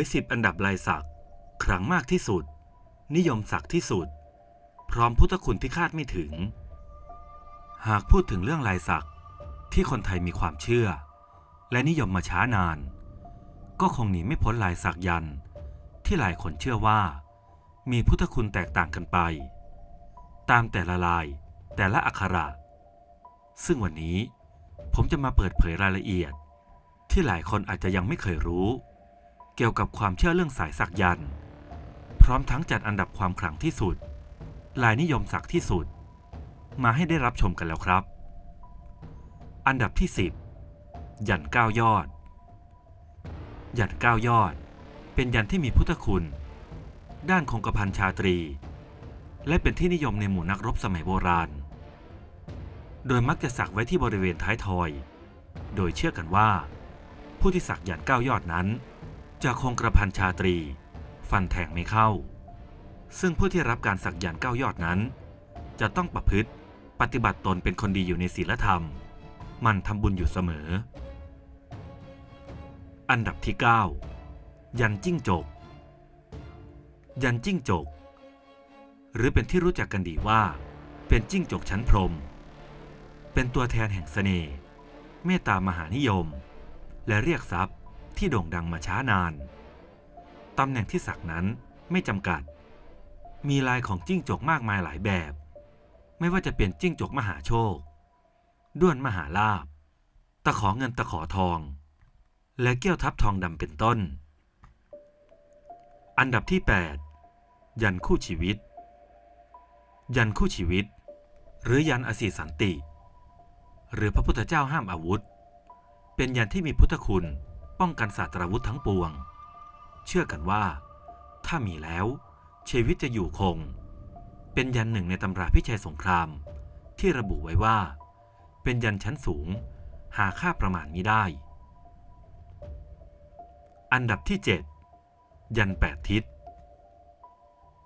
ยสิบอันดับลายสักขลังมากที่สุด นิยมสักที่สุด พร้อมพุทธคุณที่คาดไม่ถึง หากพูดถึงเรื่องลายสักที่คนไทยมีความเชื่อ และนิยมมาช้านาน ก็คงหนีไม่พ้นลายสักยันที่หลายคนเชื่อว่า มีพุทธคุณแตกต่างกันไป ตามแต่ละลายแต่ละอักขระ ซึ่งวันนี้ผมจะมาเปิดเผยรายละเอียด ที่หลายคนอาจจะยังไม่เคยรู้ เกี่ยวกับความเชื่อเรื่องสายสักยันต์พร้อมทั้งจัดอันดับความขลังที่สุด ลายนิยมสักที่สุด มาให้ได้รับชมกันแล้วครับ อันดับที่ 10 ยันเก้ายอด ยันเก้ายอด เป็นยันที่มีพุทธคุณ ด้านคงกระพันชาตรี และเป็นที่นิยมในหมู่นักรบสมัยโบราณ โดยมักจะสักไว้ที่บริเวณท้ายทอย โดยเชื่อกันว่า ผู้ที่สักยันเก้ายอดนั้น จะคงกระพันชาตรี ฟันแทงไม่เข้า ซึ่งผู้ที่รับการสักยันเก้ายอดนั้น จะต้องประพฤติปฏิบัติตนเป็นคนดีอยู่ในศีลธรรม มันทำบุญอยู่เสมอ อันดับที่ 9 ยันจิ้งจก ยันจิ้งจก หรือเป็นที่รู้จักกันดีว่า เป็นจิ้งจกชั้นพรม เป็นตัวแทนแห่งเสน่ห์เมตตามหานิยม และเรียกทรัพย์ ที่โด่งดังมาช้านาน ตำแหน่งที่สักนั้นไม่จำกัด มีลายของจิ้งจกมากมายหลายแบบ ไม่ว่าจะเป็นจิ้งจกมหาโชค ด้วนมหาลาบ ตะขอเงินตะขอทอง และเกี้ยวทับทองดำเป็นต้น อันดับที่ 8 ยันคู่ชีวิต ยันคู่ชีวิต หรือยันอสีสันติ หรือพระพุทธเจ้าห้ามอาวุธ เป็นยันที่มีพุทธคุณ ป้องกันศาสตราวุธทั้งปวง เชื่อกันว่า ถ้ามีแล้ว ชีวิตจะอยู่คง เป็นยันหนึ่งในตำราพิชัยสงคราม ที่ระบุไว้ว่า เป็นยันชั้นสูง หาค่าประมาณมิได้ อันดับที่ 7 ยันแปดทิศ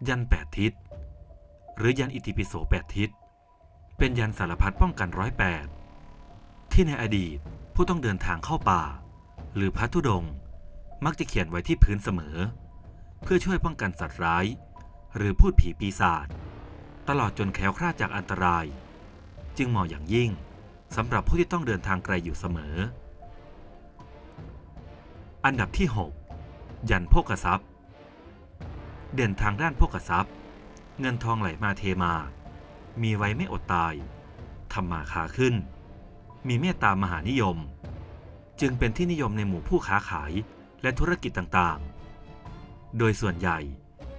ยันแปดทิศ หรือยันอิติปิโสแปดทิศ เป็นยันสารพัดป้องกันร้อยแปดที่ในอดีตผู้ต้องเดินทางเข้าป่า หรือพัทุดง มักจะเขียนไว้ที่พื้นเสมอ เพื่อช่วยป้องกันสัตว์ร้าย หรือพูดผีปีศาจตลอดจนแคล้วคลาดจากอันตราย จึงเหมาะอย่างยิ่งสำหรับผู้ที่ต้องเดินทางไกลอยู่เสมอ อันดับที่ 6 ยันโภกทรัพย์ เด่นทางด้านโภกทรัพย์ เงินทองไหลมาเทมา มีไว้ไม่อดตายทำมาค้าขึ้น มีเมตตามหานิยม จึงเป็นที่นิยมในหมู่ผู้ค้าขายและธุรกิจต่างๆ โดยส่วนใหญ่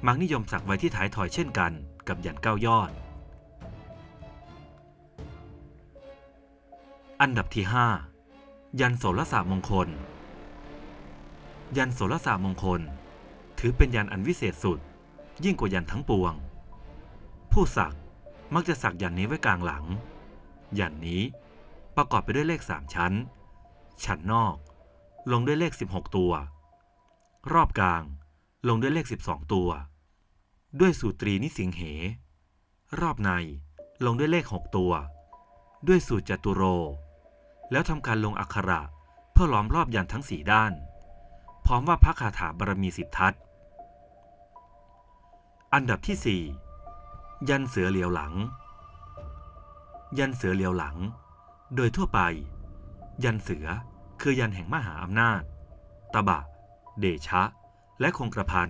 มักนิยมสักไว้ที่ท้ายถอยเช่นกันกับยันเก้ายอด อันดับที่ 5 ยันโสรสามงคล ยันโสรสามงคล ถือเป็นยันอันวิเศษสุด ยิ่งกว่ายันทั้งปวง ผู้สักมักจะสักยันนี้ไว้กลางหลัง ยันนี้ประกอบไปด้วยเลขสามชั้น ชั้นนอก ลงด้วยเลข 16 ตัว รอบกลาง ลงด้วยเลข 12 ตัว ด้วยสูตรีนิสิงเห รอบในลงด้วยเลข 6 ตัว ด้วยสูตรจัตุโร แล้วทำการลงอักขระเพื่อล้อมรอบยันทั้งสี่ด้าน พร้อมว่าพระคาถาบารมีสิบทัศอันดับที่ 4 ยันเสือเหลียวหลัง ยันเสือเหลียวหลัง โดยทั่วไป ยันเสือ คือยันแห่งมหาอำนาจ ตบะ เดชะ และคงกระพัน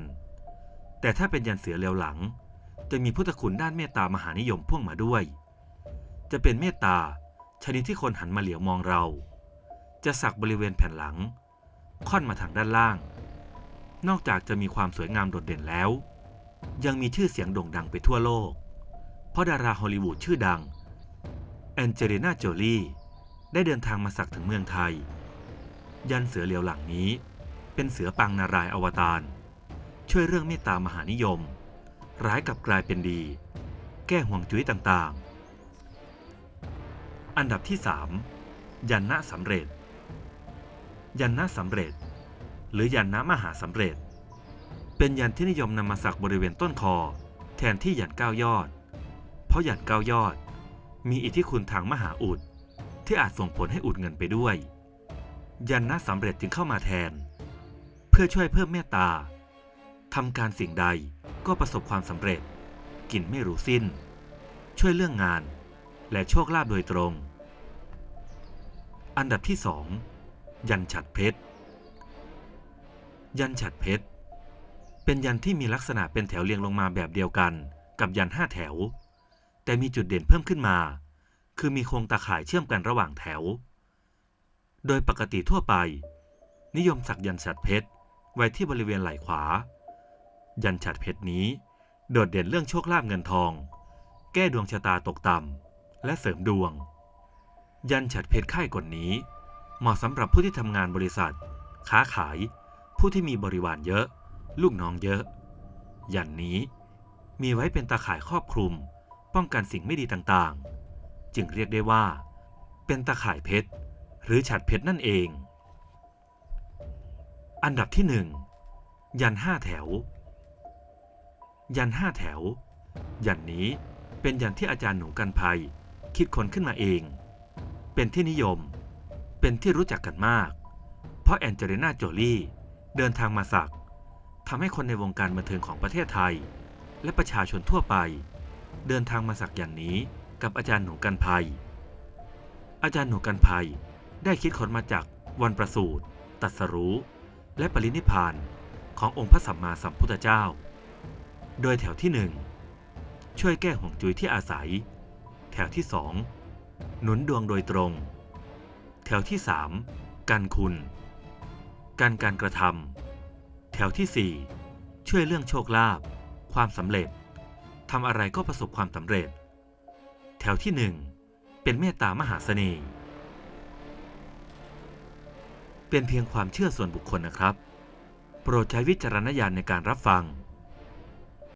แต่ถ้าเป็นยันเสือเหลียวหลัง จะมีพุทธคุณด้านเมตตามหานิยมพ่วงมาด้วย จะเป็นเมตตาชนิดที่คนหันมาเหลียวมองเรา จะสักบริเวณแผ่นหลัง ค่อนมาทางด้านล่าง นอกจากจะมีความสวยงามโดดเด่นแล้ว ยังมีชื่อเสียงโด่งดังไปทั่วโลก เพราะดาราฮอลลีวูดชื่อดังแอนเจลิน่าโจลีได้เดินทางมาสักถึงเมืองไทย ยันเสือเหลียวหลังนี้ เป็นเสือปางนารายอวตารช่วยเรื่องเมตตามหานิยม ร้ายกลับกลายเป็นดี แก้ห่วงจุ้ยต่างๆ อันดับที่ 3 ยันนะสำเร็จ ยันนะสำเร็จ หรือยันนะมหาสำเร็จ เป็นยันที่นิยมนำมาสักบริเวณต้นคอ แทนที่ยันเก้ายอด เพราะยันเก้ายอด มีอิทธิคุณทางมหาอุดที่อาจส่งผลให้อุดเงินไปด้วย ยันนะสำเร็จจึงเข้ามาแทน เพื่อช่วยเพิ่มเมตตาทำการสิ่งใดก็ประสบความสำเร็จ กินไม่รู้สิ้น ช่วยเรื่องงาน และโชคลาภโดยตรง อันดับที่สองยันฉัดเพชร ยันฉัดเพชร เป็นยันที่มีลักษณะเป็นแถวเรียงลงมาแบบเดียวกันกับยันห้าแถว แต่มีจุดเด่นเพิ่มขึ้นมา คือมีโครงตาข่ายเชื่อมกันระหว่างแถว โดยปกติทั่วไป นิยมสักยันฉัดเพชรไว้ที่บริเวณไหล่ขวา ยันฉัดเพชรนี้ โดดเด่นเรื่องโชคลาภเงินทอง แก้ดวงชะตาตกต่ำและเสริมดวง ยันฉัดเพชรค่ายกฎนี้ เหมาะสำหรับผู้ที่ทำงานบริษัท ค้าขาย ผู้ที่มีบริวารเยอะ ลูกน้องเยอะ ยันนี้ มีไว้เป็นตาข่ายครอบคลุม ป้องกันสิ่งไม่ดีต่างๆ จึงเรียกได้ว่า เป็นตาข่ายเพชร หรือฉัดเพชรนั่นเอง อันดับที่หนึ่งยันห้าแถว ยันห้าแถว ยันนี้เป็นยันที่อาจารย์หนูกันภัย คิดค้นขึ้นมาเอง เป็นที่นิยม เป็นที่รู้จักกันมาก เพราะแอนเจลิน่าโจลี่เดินทางมาสักทำให้คนในวงการบันเทิงของประเทศไทย และประชาชนทั่วไป เดินทางมาสักยันนี้กับอาจารย์หนูกันภัย อาจารย์หนูกันภัย ได้คิดค้นมาจากวันประสูติตัสรู้ และปรินิพานขององค์พระสัมมาสัมพุทธเจ้า โดยแถวที่หนึ่งช่วยแก้ห่วงจุ้ยที่อาศัย แถวที่สองหนุนดวงโดยตรง แถวที่สามกันคุณ การการกระทำแถวที่สี่ช่วยเรื่องโชคลาภความสำเร็จทำอะไรก็ประสบความสำเร็จ แถวที่หนึ่งเป็นเมตตามหาเสน่ห์ เป็นเพียงความเชื่อส่วนบุคคลนะครับ โปรดใช้วิจารณญาณในการรับฟัง